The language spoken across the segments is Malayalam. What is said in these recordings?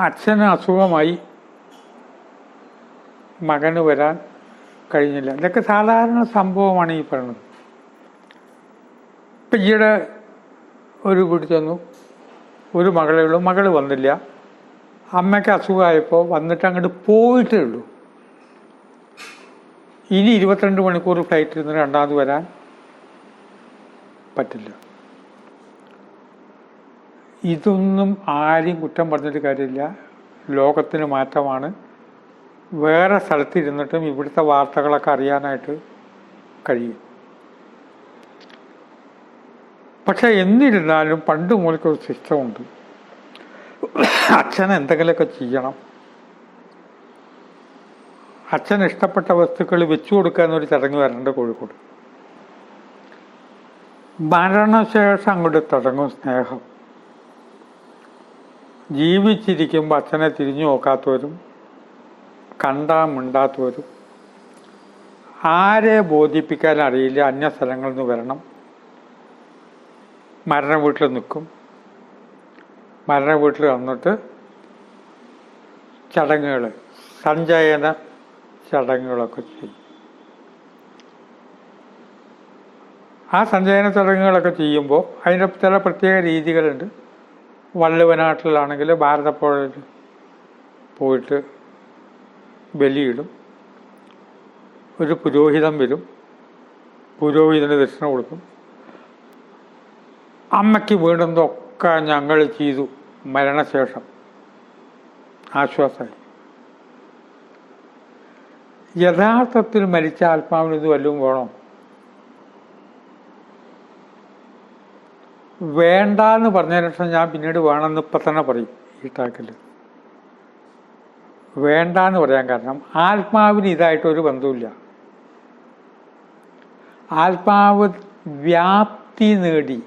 അച്ഛന് അസുഖമായി. മകന് വരാൻ കഴിഞ്ഞില്ല. ഇതൊക്കെ സാധാരണ സംഭവമാണ് ഈ പറയുന്നത്. ഇപ്പം ഈയിടെ ഒരു വീട്ടിൽ ചെന്നു. ഒരു മകളേ ഉള്ളൂ. മകൾ വന്നില്ല. അമ്മയ്ക്ക് അസുഖമായപ്പോൾ വന്നിട്ട് അങ്ങോട്ട് പോയിട്ടേ ഉള്ളൂ. ഇനി ഇരുപത്തിരണ്ട് മണിക്കൂർ ഫ്ലൈറ്റിൽ നിന്ന് രണ്ടാമത് വരാൻ പറ്റില്ല. ഇതൊന്നും ആരെയും കുറ്റം പറഞ്ഞിട്ട് കാര്യമില്ല. ലോകത്തിന് മാറ്റമാണ്. വേറെ സ്ഥലത്തിരുന്നിട്ടും ഇവിടുത്തെ വാർത്തകളൊക്കെ അറിയാനായിട്ട് കഴിയും. പക്ഷെ എന്നിരുന്നാലും പണ്ട് മൂലക്കൊരു സിസ്റ്റമുണ്ട്. അച്ഛൻ എന്തെങ്കിലുമൊക്കെ ചെയ്യണം. അച്ഛൻ ഇഷ്ടപ്പെട്ട വസ്തുക്കൾ വെച്ചു കൊടുക്കുക എന്നൊരു ചടങ്ങ് വരേണ്ട കോഴിക്കോട്. മരണശേഷം അങ്ങോട്ട് തുടങ്ങും സ്നേഹം. ജീവിച്ചിരിക്കുമ്പോൾ അച്ഛനെ തിരിഞ്ഞു നോക്കാത്തവരും കണ്ടാ മിണ്ടാത്തവരും ആരെ ബോധിപ്പിക്കാൻ അറിയില്ല അന്യ സ്ഥലങ്ങളിൽ നിന്ന് വരണം. മരണ വീട്ടിൽ നിൽക്കും. മരണ വീട്ടിൽ വന്നിട്ട് ചടങ്ങുകൾ സഞ്ചയന ചടങ്ങുകളൊക്കെ ചെയ്യും. ആ സഞ്ചയന ചടങ്ങുകളൊക്കെ ചെയ്യുമ്പോൾ അതിന്റെ ചില പ്രത്യേക രീതികളുണ്ട്. വള്ളുവനാട്ടിലാണെങ്കിൽ ഭാരതപ്പുഴയിൽ പോയിട്ട് ബലിയിടും. ഒരു പുരോഹിതൻ വരും. പുരോഹിതന് ദക്ഷിണ കൊടുക്കും. അമ്മയ്ക്ക് വീണതൊക്കെ ഞങ്ങൾ ചെയ്തു. മരണശേഷം ആശ്വാസമായി. യഥാർത്ഥത്തിൽ മരിച്ച ആത്മാവിന് ഇത് വല്ലതും വേണോ? വേണ്ട എന്ന് പറഞ്ഞതിന് ശേഷം ഞാൻ പിന്നീട് വേണമെന്ന് ഇപ്പം തന്നെ പറയും ഈ ടാക്കിൽ വേണ്ട എന്ന് പറയാൻ കാരണം ആത്മാവിന് ഇതായിട്ടൊരു ബന്ധവുമില്ല. ആത്മാവ് വ്യാപ്തി നേടി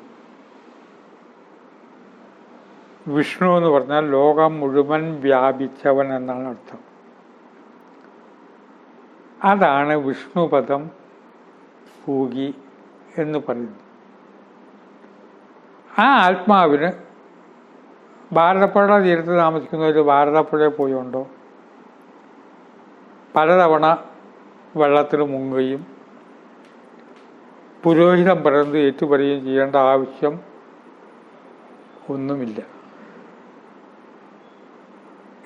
വിഷ്ണു എന്ന് പറഞ്ഞാൽ ലോകം മുഴുവൻ വ്യാപിച്ചവൻ എന്നാണ് അർത്ഥം. അതാണ് വിഷ്ണുപദം പൂകി എന്ന് പറയുന്നത്. ആ ആത്മാവിന് ഭാരതപ്പുഴ തീരത്ത് താമസിക്കുന്നവർ ഭാരതപ്പുഴയിൽ പോയുണ്ടോ? പലതവണ വെള്ളത്തിൽ മുങ്ങുകയും പുരോഹിതം പറയുന്നത് ഏറ്റുപറയുകയും ചെയ്യേണ്ട ആവശ്യം ഒന്നുമില്ല.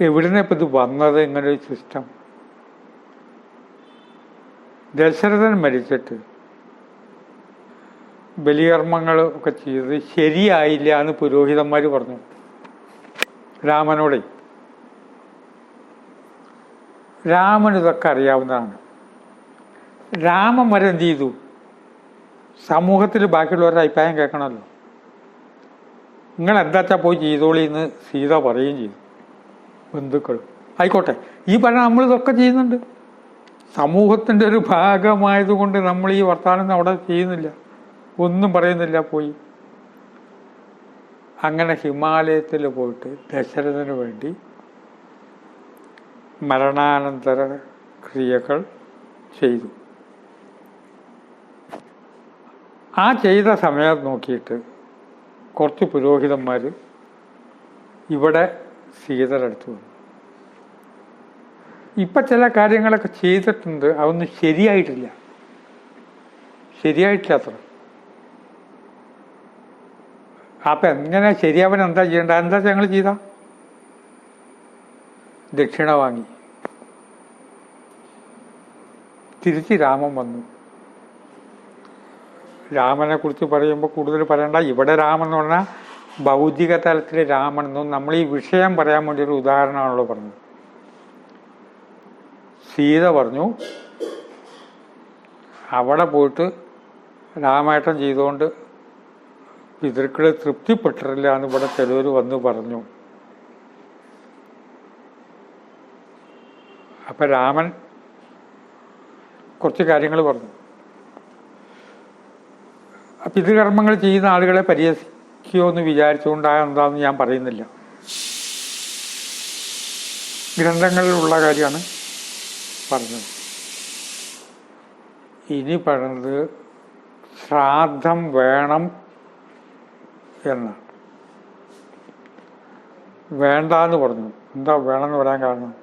എവിടുന്ന ഇപ്പം ഇത് വന്നത്? ഇങ്ങനൊരു സിസ്റ്റം? ദശരഥൻ മരിച്ചിട്ട് ബലികർമ്മങ്ങൾ ഒക്കെ ചെയ്തത് ശരിയായില്ല എന്ന് പുരോഹിതന്മാർ പറഞ്ഞു. രാമനോടെ രാമൻ ഇതൊക്കെ അറിയാവുന്നതാണ്. രാമൻ വരെ എന്ത് ചെയ്തു? സമൂഹത്തിൽ ബാക്കിയുള്ളവരുടെ അഭിപ്രായം കേൾക്കണമല്ലോ. നിങ്ങൾ എന്താച്ചാ പോയി ചെയ്തോളി എന്ന് സീത പറയുകയും ചെയ്തു. ബന്ധുക്കൾ ആയിക്കോട്ടെ ഈ പറഞ്ഞ നമ്മൾ ഇതൊക്കെ ചെയ്യുന്നുണ്ട്. സമൂഹത്തിന്റെ ഒരു ഭാഗമായതുകൊണ്ട് നമ്മൾ ഈ വർത്തമാനം അവിടെ ചെയ്യുന്നില്ല. ഒന്നും പറയുന്നില്ല പോയി. അങ്ങനെ ഹിമാലയത്തിൽ പോയിട്ട് ദശരഥന് വേണ്ടി മരണാനന്തര ക്രിയകൾ ചെയ്തു. ആ ചെയ്ത സമയം നോക്കിയിട്ട് കുറച്ച് പുരോഹിതന്മാർ ഇവിടെ സീതരടുത്തു വന്നു. ഇപ്പം ചില കാര്യങ്ങളൊക്കെ ചെയ്തിട്ടുണ്ട് അതൊന്നും ശരിയായിട്ടില്ല. ശരിയായിട്ടില്ല അത്ര. അപ്പം എങ്ങനെ ശരിയാവൻ എന്താ ചെയ്യേണ്ട എന്താ ഞങ്ങൾ ചെയ്ത? ദക്ഷിണ വാങ്ങി. തിരിച്ച് രാമൻ വന്നു. രാമനെ കുറിച്ച് പറയുമ്പോൾ കൂടുതൽ പറയണ്ട. ഇവിടെ രാമൻ എന്ന് പറഞ്ഞാൽ ഭൗതിക തലത്തിൽ രാമൻ എന്നും നമ്മൾ ഈ വിഷയം പറയാൻ വേണ്ടി ഒരു ഉദാഹരണമാണല്ലോ പറഞ്ഞത് സീത പറഞ്ഞു അവിടെ പോയിട്ട് രാമേട്ടൻ ചെയ്തുകൊണ്ട് പിതൃക്കളെ തൃപ്തിപ്പെട്ടിട്ടില്ല എന്ന് ഇവിടെ ചിലവർ വന്ന് പറഞ്ഞു. അപ്പൊ രാമൻ കുറച്ച് കാര്യങ്ങൾ പറഞ്ഞു. പിതൃകർമ്മങ്ങൾ ചെയ്യുന്ന ആളുകളെ പരിഹസിക്കുമോ എന്ന് വിചാരിച്ചുകൊണ്ടാണ് എന്താണെന്ന് ഞാൻ പറയുന്നില്ല. ഗ്രന്ഥങ്ങളിലുള്ള കാര്യമാണ് പറഞ്ഞത്. ഇനി പറഞ്ഞത് ശ്രാദ്ധം വേണം എന്നാണ് വേണ്ടാന്ന് പറഞ്ഞു. എന്താ വേണമെന്ന് പറയാൻ കാരണം?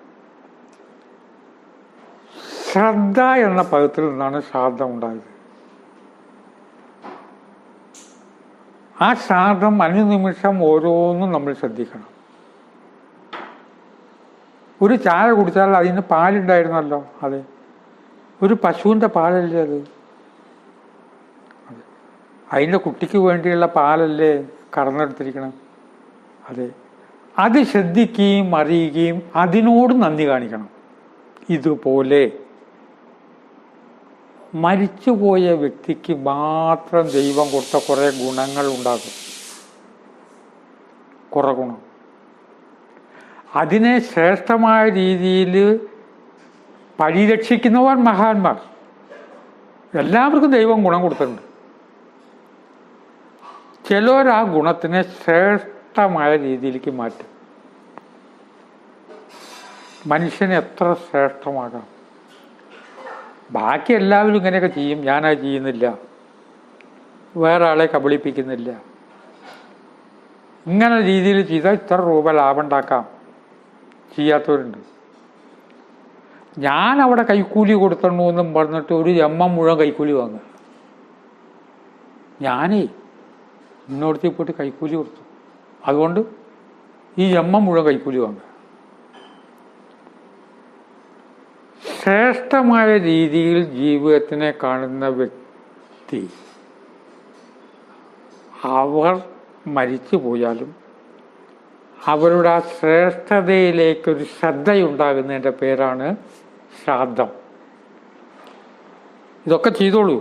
ശ്രദ്ധ എന്ന പദത്തിൽ നിന്നാണ് ശ്രാദ്ധം ഉണ്ടായത്. ആ ശ്രാദ്ധം അനുനിമിഷം ഓരോന്നും നമ്മൾ ശ്രദ്ധിക്കണം. ഒരു ചായ കുടിച്ചാൽ അതിന് പാലുണ്ടായിരുന്നല്ലോ അതെ. ഒരു പശുവിന്റെ പാലല്ലേ അതെ. അതിന്റെ കുട്ടിക്ക് വേണ്ടിയുള്ള പാലല്ലേ കറന്നെടുത്തിരിക്കണം അതെ. അത് ശ്രദ്ധിക്കുകയും അറിയുകയും അതിനോട് നന്ദി കാണിക്കണം. ഇതുപോലെ മരിച്ചുപോയ വ്യക്തിക്ക് മാത്രം ദൈവം കൊടുത്ത കുറേ ഗുണങ്ങൾ ഉണ്ടാകും. കുറെ ഗുണം. അതിനെ ശ്രേഷ്ഠമായ രീതിയിൽ പരിരക്ഷിക്കുന്നവർ മഹാന്മാർ. എല്ലാവർക്കും ദൈവം ഗുണം കൊടുത്തിട്ടുണ്ട്. ചിലർ ആ ഗുണത്തിനെ ശ്രേഷ്ഠമായ രീതിയിലേക്ക് മാറ്റും. മനുഷ്യന് എത്ര ശ്രേഷ്ഠമാകാം ബാക്കി എല്ലാവരും ഇങ്ങനെയൊക്കെ ചെയ്യും. ഞാനത് ചെയ്യുന്നില്ല. വേറെ ആളെ കബളിപ്പിക്കുന്നില്ല. ഇങ്ങനെ രീതിയിൽ ചെയ്താൽ ഇത്ര രൂപ ലാഭം ഉണ്ടാക്കാം. ചെയ്യാത്തവരുണ്ട്. ഞാൻ അവിടെ കൈക്കൂലി കൊടുത്തണു എന്നും പറഞ്ഞിട്ട് ഒരു എമ്മ മുഴുവൻ കൈക്കൂലി വാങ്ങുക ഞാനേ ഇന്നോടത്തേക്ക് പോയിട്ട് കൈക്കൂലി കൊടുത്തു. അതുകൊണ്ട് ഈ എമ്മ മുഴുവൻ കൈക്കൂലി വാങ്ങുക. ശ്രേഷ്ഠമായ രീതിയിൽ ജീവിതത്തിനെ കാണുന്ന വ്യക്തി അവർ മരിച്ചു പോയാലും അവരുടെ ആ ശ്രേഷ്ഠതയിലേക്കൊരു ശ്രദ്ധയുണ്ടാകുന്നതിന്റെ പേരാണ് ശ്രാദ്ധം. ഇതൊക്കെ ചെയ്തോളൂ.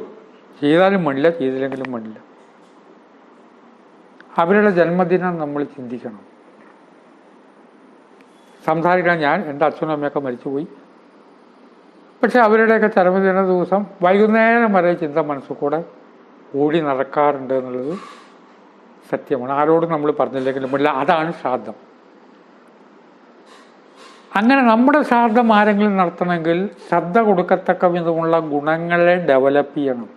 ചെയ്താലും മണില്ല ചെയ്തില്ലെങ്കിലും മണില്ല അവരുടെ ജന്മദിനം നമ്മൾ ചിന്തിക്കണം. സംസാരിക്കാൻ ഞാൻ എന്റെ അച്ഛനും അമ്മയൊക്കെ മരിച്ചുപോയി. പക്ഷെ അവരുടെയൊക്കെ ചരമദിന ദിവസം വൈകുന്നേരം വരെ ചിന്ത മനസ്സിൽ ഓടി നടക്കാറുണ്ട് എന്നുള്ളത് സത്യമാണ്. ആരോടും നമ്മൾ പറഞ്ഞില്ലെങ്കിലും ഇല്ല അതാണ് ശ്രാദ്ധം. അങ്ങനെ നമ്മുടെ ശ്രാദ്ധം ആരെങ്കിലും നടത്തണമെങ്കിൽ ശ്രദ്ധ കൊടുക്കത്തക്ക വിധമുള്ള ഗുണങ്ങളെ ഡെവലപ്പ് ചെയ്യണം.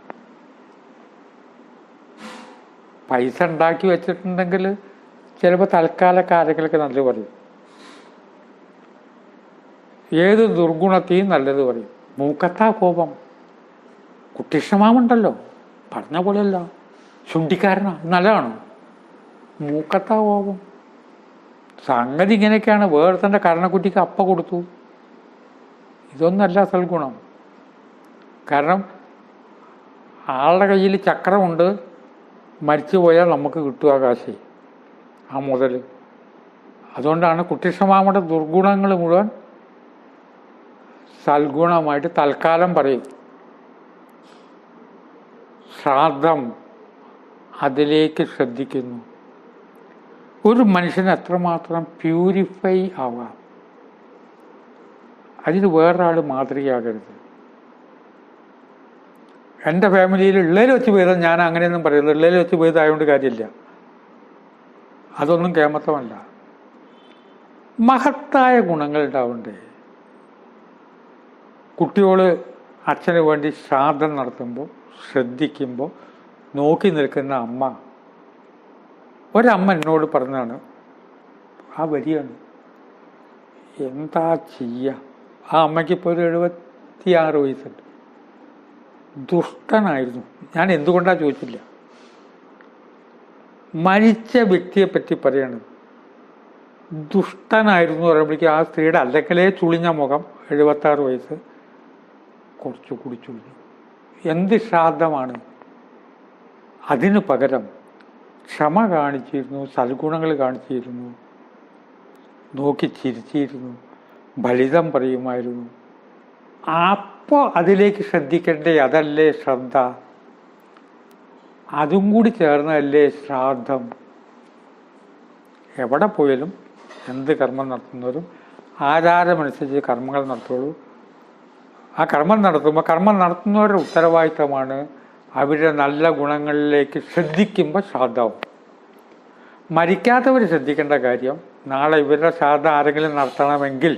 പൈസ ഉണ്ടാക്കി വെച്ചിട്ടുണ്ടെങ്കിൽ ചിലപ്പോൾ തൽക്കാല കാര്യങ്ങളൊക്കെ നല്ലത് പറയും. ഏത് ദുർഗുണത്തെയും നല്ലത് പറയും. മൂക്കത്താ കോപം. കുട്ടിഷ്ടമാവുണ്ടല്ലോ. പറഞ്ഞ പോലെയല്ല. ശുണ്ടിക്കാരനാ നല്ലതാണ്? മൂക്കത്താ കോപം. സംഗതി ഇങ്ങനെയൊക്കെയാണ്. വേർത്തന്റെ കരണക്കുട്ടിക്ക് അപ്പ കൊടുത്തു. ഇതൊന്നല്ല സൽഗുണം കാരണം ആളുടെ കയ്യിൽ ചക്രമുണ്ട്. മരിച്ചു പോയാൽ നമുക്ക് കിട്ടുക കാശി ആ മുതൽ. അതുകൊണ്ടാണ് കുട്ടിഷമാമയുടെ ദുർഗുണങ്ങൾ മുഴുവൻ സൽഗുണമായിട്ട് തൽക്കാലം പറയും. ശ്രാദ്ധം അതിലേക്ക് ശ്രദ്ധിക്കുന്നു. ഒരു മനുഷ്യന് എത്രമാത്രം പ്യൂരിഫൈ ആവാം. അതിന് വേറൊരാൾ മാതൃകയാകരുത്. എന്റെ ഫാമിലിയിൽ ഉള്ളതിൽ വെച്ച് പോയത് ഞാൻ അങ്ങനെയൊന്നും പറയുന്നത് ഉള്ളതിൽ വെച്ച് പോയതായതുകൊണ്ട് കാര്യമില്ല. അതൊന്നും കേമത്വമല്ല. മഹത്തായ ഗുണങ്ങൾ ഉണ്ടാവണ്ടേ? കുട്ടികൾ അച്ഛന് വേണ്ടി ശ്രാദ്ധം നടത്തുമ്പോൾ ശ്രദ്ധിക്കുമ്പോൾ നോക്കി നിൽക്കുന്ന അമ്മ. ഒരമ്മ എന്നോട് പറഞ്ഞാണ് ആ വരിയാണ് എന്താ ചെയ്യുക ആ അമ്മയ്ക്ക് ഇപ്പോൾ ഒരു എഴുപത്തിയാറ് വയസ്സുണ്ട്. ദുഷ്ടനായിരുന്നു. ഞാൻ എന്തുകൊണ്ടാണ് ചോദിച്ചില്ല. മരിച്ച വ്യക്തിയെ പറ്റി പറയാണ്. ദുഷ്ടനായിരുന്നു പറയുമ്പോഴേക്കും ആ സ്ത്രീയുടെ അല്ലെങ്കിലേ ചുളിഞ്ഞ മുഖം എഴുപത്താറ് വയസ്സ് കുറച്ചു കൂടി ചുളിഞ്ഞു. എന്ത് ശ്രാദ്ധമാണ്? അതിനു പകരം ക്ഷമ കാണിച്ചിരുന്നു സൽഗുണങ്ങൾ കാണിച്ചിരുന്നു നോക്കി ചിരിച്ചിരുന്നു ഫലിതം പറയുമായിരുന്നു. അപ്പോൾ അതിലേക്ക് ശ്രദ്ധിക്കേണ്ടേ അതല്ലേ ശ്രദ്ധ? അതും കൂടി ചേർന്നതല്ലേ ശ്രാദ്ധം? എവിടെ പോയാലും എന്ത് കർമ്മം നടത്തുന്നവരും ആചാരമനുസരിച്ച് കർമ്മങ്ങൾ നടത്തുള്ളൂ. ആ കർമ്മം നടത്തുമ്പോൾ കർമ്മം നടത്തുന്നവരുടെ ഉത്തരവാദിത്തമാണ് അവരുടെ നല്ല ഗുണങ്ങളിലേക്ക് ശ്രദ്ധിക്കുമ്പോൾ ശ്രാദ്ധാവും മരിക്കാത്തവർ ശ്രദ്ധിക്കേണ്ട കാര്യം നാളെ ഇവരുടെ ശ്രാദ്ധ ആരെങ്കിലും നടത്തണമെങ്കിൽ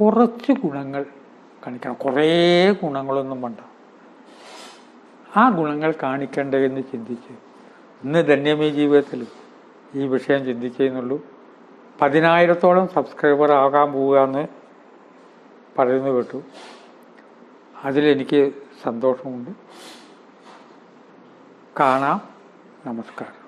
കുറച്ച് ഗുണങ്ങൾ കാണിക്കണം. കുറേ ഗുണങ്ങളൊന്നും വേണ്ട. ആ ഗുണങ്ങൾ കാണിക്കേണ്ടതെന്ന് ചിന്തിച്ച് ഇന്ന് ധന്യമേ ജീവിതത്തിൽ ഈ വിഷയം ചിന്തിച്ചേന്നുള്ളൂ. പതിനായിരത്തോളം സബ്സ്ക്രൈബർ ആകാൻ പോവുക എന്ന് പറയുന്നു കേട്ടു. അതിലെനിക്ക് സന്തോഷമുണ്ട്. കാണാം. നമസ്കാരം.